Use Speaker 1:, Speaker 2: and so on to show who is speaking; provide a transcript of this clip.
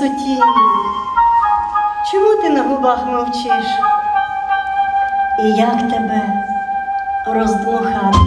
Speaker 1: сутіння, чому ти на губах мовчиш? І як тебе роздмухати?